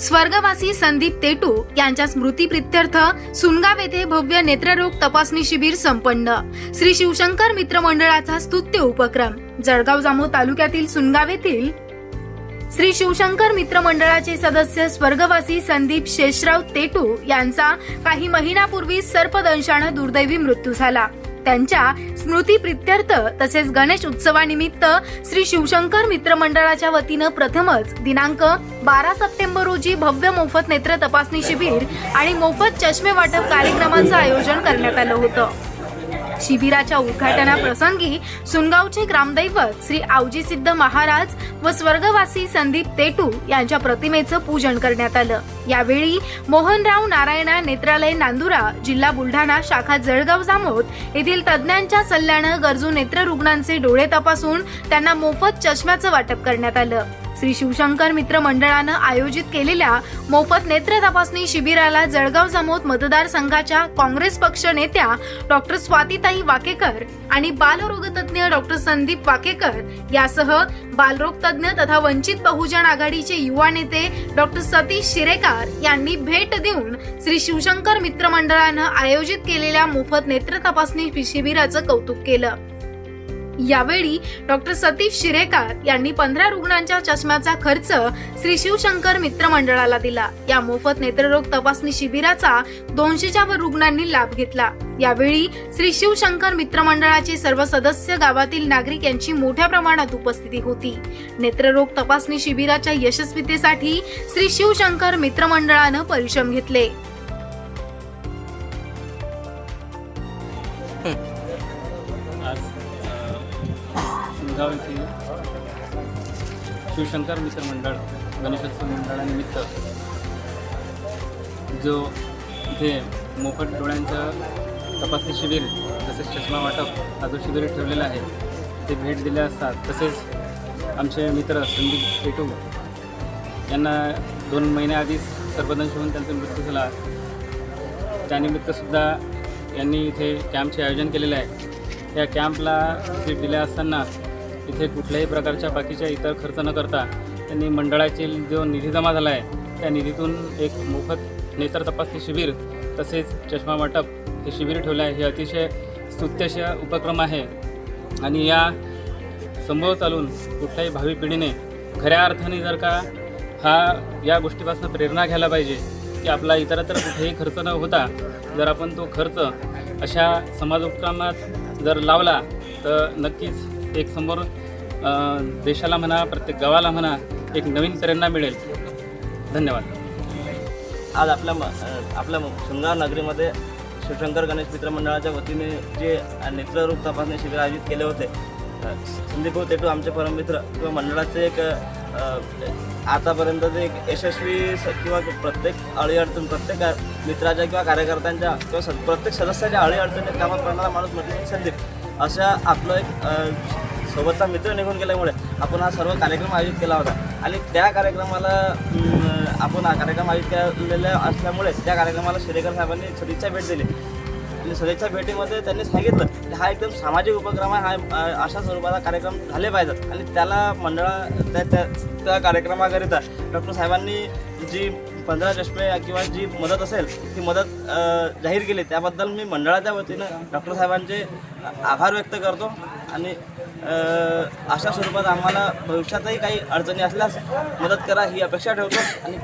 स्वर्गवासी संदीप तेटू यांच्या स्मृतीप्रित्यर्थ सुनगाव येथे भव्य नेत्ररोग तपासणी शिबिर संपन्न. श्री शिवशंकर मित्र मंडळाचा स्तुत्य उपक्रम. जळगाव जामो तालुक्यातील सुनगाव येथील श्री शिवशंकर मित्र मंडळाचे सदस्य स्वर्गवासी संदीप शेषराव तेटू यांचा काही महिन्यापूर्वी सर्पदंशानं दुर्दैवी मृत्यू झाला. त्यांच्या स्मृतीप्रित्यर्थ तसेच गणेश उत्सवानिमित्त श्री शिवशंकर मित्र मंडळाच्या वतीनं प्रथमच दिनांक बारा सप्टेंबर रोजी भव्य मोफत नेत्र तपासणी शिबिर आणि मोफत चष्मे वाटप कार्यक्रमाचं आयोजन करण्यात आलं होतं. शिबिराच्या उद्घाटनाप्रसंगी सुनगावचे ग्रामदैवत श्री आवजी सिद्ध महाराज व स्वर्गवासी संदीप तेटू यांच्या प्रतिमेचं पूजन करण्यात आलं. यावेळी मोहनराव नारायणा नेत्रालय नांदुरा जिल्हा बुलढाणा शाखा जळगाव जामोद येथील तज्ज्ञांच्या सल्ल्यानं गरजू नेत्र रुग्णांचे डोळे तपासून त्यांना मोफत चष्म्याचं वाटप करण्यात आलं. श्री शिवशंकर मित्र मंडळानं आयोजित केलेल्या मोफत नेत्र तपासणी शिबिराला जळगाव जामोद मतदारसंघाच्या काँग्रेस पक्ष नेत्या डॉक्टर स्वातीताई वाकेकर आणि बालरोगतज्ञ डॉक्टर संदीप वाकेकर यासह बालरोग तज्ञ तथा वंचित बहुजन आघाडीचे युवा नेते डॉक्टर सतीश शिरेकार यांनी भेट देऊन श्री शिवशंकर मित्र मंडळानं आयोजित केलेल्या मोफत नेत्र तपासणी शिबिराचं कौतुक केलं. यावेळी डॉक्टर सतीश शिरेकार यांनी पंधरा रुग्णांच्या चष्म्याचा खर्च श्री शिवशंकर मित्र मंडळाला दिला. या मोफत नेत्ररोग तपासणी शिबिराचा दोनशेच्या वर रुग्णांनी लाभ घेतला. यावेळी श्री शिवशंकर मित्र मंडळाचे सर्व सदस्य गावातील नागरिक यांची मोठ्या प्रमाणात उपस्थिती होती. नेत्ररोग तपासणी शिबिराच्या यशस्वीतेसाठी श्री शिवशंकर मित्र मंडळानं परिश्रम घेतले. आज सुलगाव येथील शिवशंकर मित्र मंडळ गणेशोत्सव मंडळानिमित्त जो इथे मोफत डोळ्यांचं तपासणी शिबिर तसेच चष्मा वाटप हा जो शिबिर ठेवलेला आहे ते भेट दिले असतात. तसेच आमचे मित्र संदीप पेटू यांना दोन महिन्याआधीच सर्पदंश होऊन त्यांचा मृत्यू झाला. त्यानिमित्तसुद्धा यांनी इथे कॅम्पचे आयोजन केलेले आहे. या कॅम्पला व्हिजिट दिल्या असताना इथे कुठल्याही प्रकारच्या बाकीच्या इतर खर्च न करता त्यांनी मंडळाचे जो निधी जमा झाला आहे त्या निधीतून एक मोफत नेत्र तपासणी शिबिर तसेच चष्मा वाटप हे शिबिर ठेवलं आहे. हे अतिशय स्तुत्यश उपक्रम आहे. आणि या संभव चालून कुठल्याही भावी पिढीने खऱ्या अर्थाने जर का हा या गोष्टीपासून प्रेरणा घ्यायला पाहिजे की आपला इतरत्र कुठेही खर्च न होता जर आपण तो खर्च अशा समाज उपक्रमात जर लावला तर नक्कीच एक समोर देशाला म्हणा प्रत्येक गावाला म्हणा एक नवीन प्रेरणा मिळेल. धन्यवाद. आज आपल्या म आपल्या म- शृंगार नगरीमध्ये शिवशंकर गणेश मित्र मंडळाच्या वतीने जे नेत्ररोग तपासणी शिबिर आयोजित केले होते अ, संदीप भाऊ तेटू आमचे परममित्र किंवा मंडळाचे एक आतापर्यंत आतापर्यंतचे एक यशस्वी किंवा प्रत्येक अडीअडचण प्रत्येक मित्राच्या किंवा कार्यकर्त्यांच्या किंवा प्रत्येक सदस्याच्या अडीअडचणीत कामात करणारा माणूस म्हणजे संदीप अशा आपलं एक सोबतचा मित्र निघून गेल्यामुळे आपण हा सर्व कार्यक्रम आयोजित केला होता. आणि त्या कार्यक्रमाला आपण हा कार्यक्रम आयोजित केलेला असल्यामुळे त्या कार्यक्रमाला शिरेकर साहेबांनी सदिच्छा भेट दिली. आणि सदिच्छा भेटीमध्ये त्यांनी सांगितलं की हा एकदम सामाजिक उपक्रम आहे हा अशा स्वरूपाचा कार्यक्रम झाले पाहिजेत. आणि त्याला मंडळा त्या त्या त्या कार्यक्रमाकरिता डॉक्टर साहेबांनी जी पंधरा चष्मे किंवा जी मदत असेल ती मदत जाहीर केली. त्याबद्दल मी मंडळाच्या वतीनं डॉक्टर साहेबांचे आभार व्यक्त करतो आणि अशा स्वरूपात आम्हाला भविष्यातही काही अडचणी असल्यास मदत करा ही अपेक्षा ठेवतो आणि